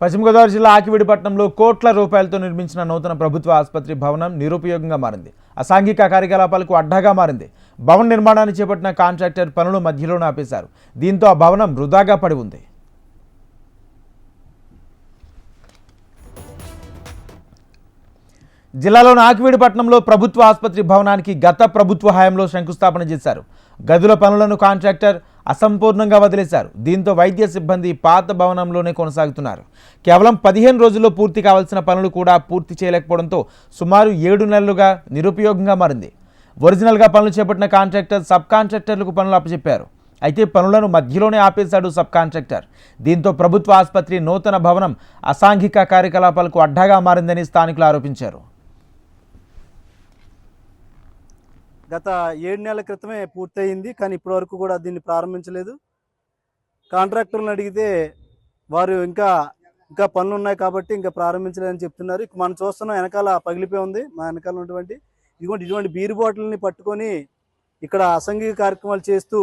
పశ్చిమ గోదావరి జిల్లా ఆకివీడిపట్నంలో కోట్ల రూపాయలతో నిర్మించిన నూతన ప్రభుత్వ ఆసుపత్రి భవనం నిరుపయోగంగా మారింది. అసాంఘిక కార్యకలాపాలకు అడ్డాగా మారింది. భవన నిర్మాణాన్ని చేపట్టిన కాంట్రాక్టర్ పనులు మధ్యలోనే ఆపేశారు. దీంతో ఆ భవనం వృధాగా పడి ఉంది. జిల్లాలోని ఆకివీడిపట్నంలో ప్రభుత్వ ఆసుపత్రి భవనానికి గత ప్రభుత్వ హయాంలో శంకుస్థాపన చేశారు. గదుల పనులను కాంట్రాక్టర్ అసంపూర్ణంగా వదిలేశారు. దీంతో వైద్య సిబ్బంది పాత భవనంలోనే కొనసాగుతున్నారు. కేవలం పదిహేను రోజుల్లో పూర్తి కావాల్సిన పనులు కూడా పూర్తి చేయలేకపోవడంతో సుమారు ఏడు నెలలుగా నిరుపయోగంగా మారింది. ఒరిజినల్గా పనులు చేపట్టిన కాంట్రాక్టర్ సబ్ కాంట్రాక్టర్లకు పనులు అప్పచెప్పారు. అయితే పనులను మధ్యలోనే ఆపేశాడు సబ్ కాంట్రాక్టర్ దీంతో ప్రభుత్వ ఆసుపత్రి నూతన భవనం అసాంఘిక కార్యకలాపాలకు అడ్డాగా మారిందని స్థానికులు ఆరోపించారు. గత ఏడు నెలల క్రితమే పూర్తయింది కానీ ఇప్పటి వరకు కూడా దీన్ని ప్రారంభించలేదు. కాంట్రాక్టర్లను అడిగితే వారు ఇంకా ఇంకా పనులు ఉన్నాయి కాబట్టి ఇంకా ప్రారంభించలేదని చెప్తున్నారు. మనం చూస్తున్నాం వెనకాల పగిలిపోయి ఉంది. మా వెనకాల ఉన్నటువంటి ఇదిగోండి ఇటువంటి బీరు బాటిల్ని పట్టుకొని ఇక్కడ అసంఘిక కార్యక్రమాలు చేస్తూ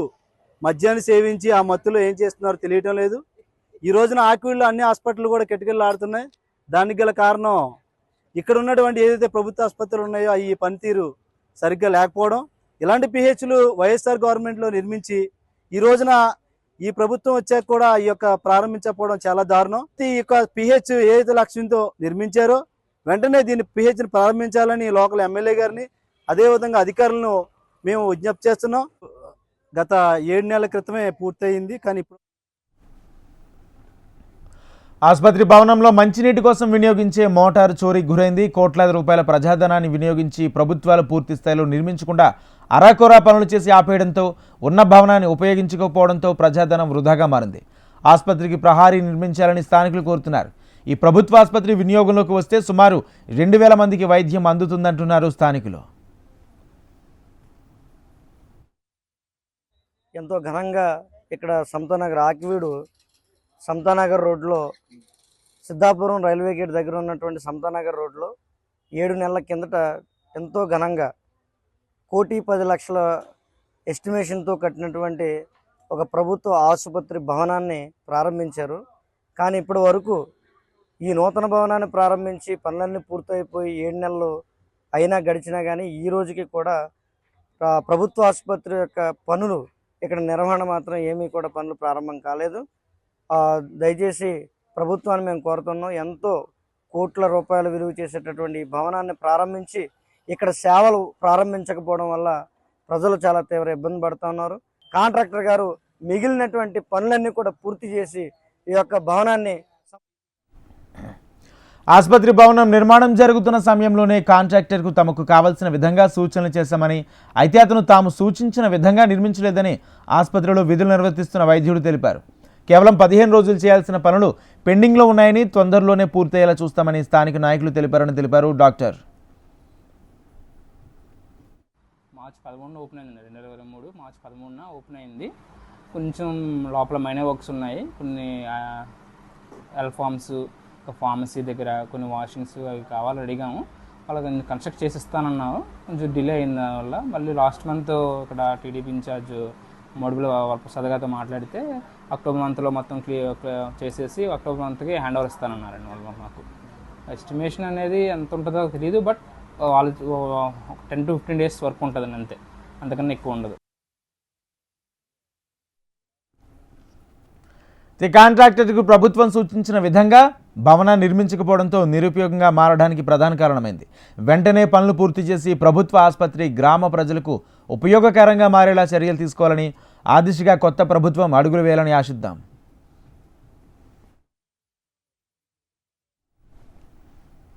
మద్యాన్ని సేవించి ఆ మత్తులో ఏం చేస్తున్నారో తెలియటం లేదు. ఈ రోజున ఆకివీళ్ళు అన్ని హాస్పిటల్ కూడా కిటికీలు ఆడుతున్నాయి. దానికి గల కారణం ఇక్కడ ఉన్నటువంటి ఏదైతే ప్రభుత్వ ఆసుపత్రులు ఉన్నాయో ఈ పనితీరు సరిగ్గా లేకపోవడం ఇలాంటి పిహెచ్లు వైఎస్ఆర్ గవర్నమెంట్లో నిర్మించి ఈ రోజున ఈ ప్రభుత్వం వచ్చాక కూడా ఈ యొక్క ప్రారంభించకపోవడం చాలా దారుణం. ఈ యొక్క పిహెచ్ ఏదైతే లక్ష్యంతో నిర్మించారో వెంటనే దీన్ని పిహెచ్ని ప్రారంభించాలని లోకల్ ఎమ్మెల్యే గారిని అదేవిధంగా అధికారులను మేము విజ్ఞప్తి చేస్తున్నాం. గత ఏడు నెలల క్రితమే పూర్తయింది కానీ ఇప్పుడు ఆసుపత్రి భవనంలో మంచినీటి కోసం వినియోగించే మోటారు చోరీ గురైంది. కోట్లాది రూపాయల ప్రజాధనాన్ని వినియోగించి ప్రభుత్వాలు పూర్తి స్థాయిలో నిర్మించకుండా అరాకొరా పనులు చేసి ఆపేయడంతో ఉన్న భవనాన్ని ఉపయోగించకపోవడంతో ప్రజాధనం వృధాగా మారింది. ఆసుపత్రికి ప్రహారీ నిర్మించాలని స్థానికులు కోరుతున్నారు. ఈ ప్రభుత్వ ఆసుపత్రి వినియోగంలోకి వస్తే సుమారు రెండు వేల మందికి వైద్యం అందుతుందంటున్నారు స్థానికులు. ఎంతో ఘనంగా ఇక్కడ సంతనగర్ ఆకివీడు సమతానగర్ రోడ్లో సిద్ధాపురం రైల్వే గేట్ దగ్గర ఉన్నటువంటి సమతానగర్ రోడ్లో ఏడు నెలల కిందట ఎంతో ఘనంగా కోటి పది లక్షల ఎస్టిమేషన్తో కట్టినటువంటి ఒక ప్రభుత్వ ఆసుపత్రి భవనాన్ని ప్రారంభించారు. కానీ ఇప్పటి వరకు ఈ నూతన భవనాన్ని ప్రారంభించి పనులన్నీ పూర్తయిపోయి ఏడు నెలలు అయినా గడిచినా కానీ ఈ రోజుకి కూడా ప్రభుత్వ ఆసుపత్రి యొక్క పనులు ఇక్కడ నిర్వహణ మాత్రం ఏమీ కూడా పనులు ప్రారంభం కాలేదు. దయచేసి ప్రభుత్వాన్ని మేము కోరుతున్నాం. ఎంతో కోట్ల రూపాయలు విలువ చేసేటటువంటి భవనాన్ని ప్రారంభించి ఇక్కడ సేవలు ప్రారంభించకపోవడం వల్ల ప్రజలు చాలా తీవ్ర ఇబ్బంది పడుతున్నారు కాంట్రాక్టర్ గారు మిగిలినటువంటి పనులన్నీ కూడా పూర్తి చేసి ఈ యొక్క భవనాన్ని ఆసుపత్రి భవనం నిర్మాణం జరుగుతున్న సమయంలోనే కాంట్రాక్టర్కు తమకు కావలసిన విధంగా సూచనలు చేశామని అయితే అతను తాము సూచించిన విధంగా నిర్మించలేదని ఆసుపత్రిలో విధులు నిర్వర్తిస్తున్న వైద్యుడు తెలిపారు. కేవలం పదిహేను రోజులు చేయాల్సిన పనులు పెండింగ్లో ఉన్నాయని తొందరలోనే పూర్తయ్యేలా చూస్తామని స్థానిక నాయకులు తెలిపారని తెలిపారు డాక్టర్. మార్చ్ పదమూడున ఓపెన్ అయింది రెండు వేల ఇరవై మూడు మార్చ్ పదమూడున ఓపెన్ అయింది. కొంచెం లోపల మైనర్ వర్క్స్ ఉన్నాయి. కొన్ని ఎల్ ఫార్మ్స్ ఫార్మసీ దగ్గర కొన్ని వాషింగ్స్ అవి కావాలి అడిగాము. వాళ్ళకి కన్స్ట్రక్ట్ చేసిస్తానన్నారు కొంచెం డిలే అయిన వల్ల మళ్ళీ లాస్ట్ మంత్ ఇక్కడ టీడీపీ ఇన్ఛార్జ్ మడుగుల ప్రసాద్ మాట్లాడితే అక్టోబర్ మంత్లో మొత్తం క్లియర్ చేసేసి అక్టోబర్ మంత్కి హ్యాండ్ ఓవర్ ఇస్తానన్నారండి వాళ్ళు మాకు. ఎస్టిమేషన్ అనేది ఎంత ఉంటుందో తెలియదు బట్ వాళ్ళు టెన్ టు ఫిఫ్టీన్ డేస్ వరకు ఉంటుందండి అంతే. అంతకన్నా ఎక్కువ ఉండదు. ది కాంట్రాక్టర్కు ప్రభుత్వం సూచించిన విధంగా భవనం నిర్మించకపోవడంతో నిరుపయోగంగా మారడానికి ప్రధాన కారణమైంది. వెంటనే పనులు పూర్తి చేసి ప్రభుత్వ ఆసుపత్రి గ్రామ ప్రజలకు ఉపయోగకరంగా మారేలా చర్యలు తీసుకోవాలని ఆ దిశగా కొత్త ప్రభుత్వం అడుగులు వేయాలని ఆశిద్దాం.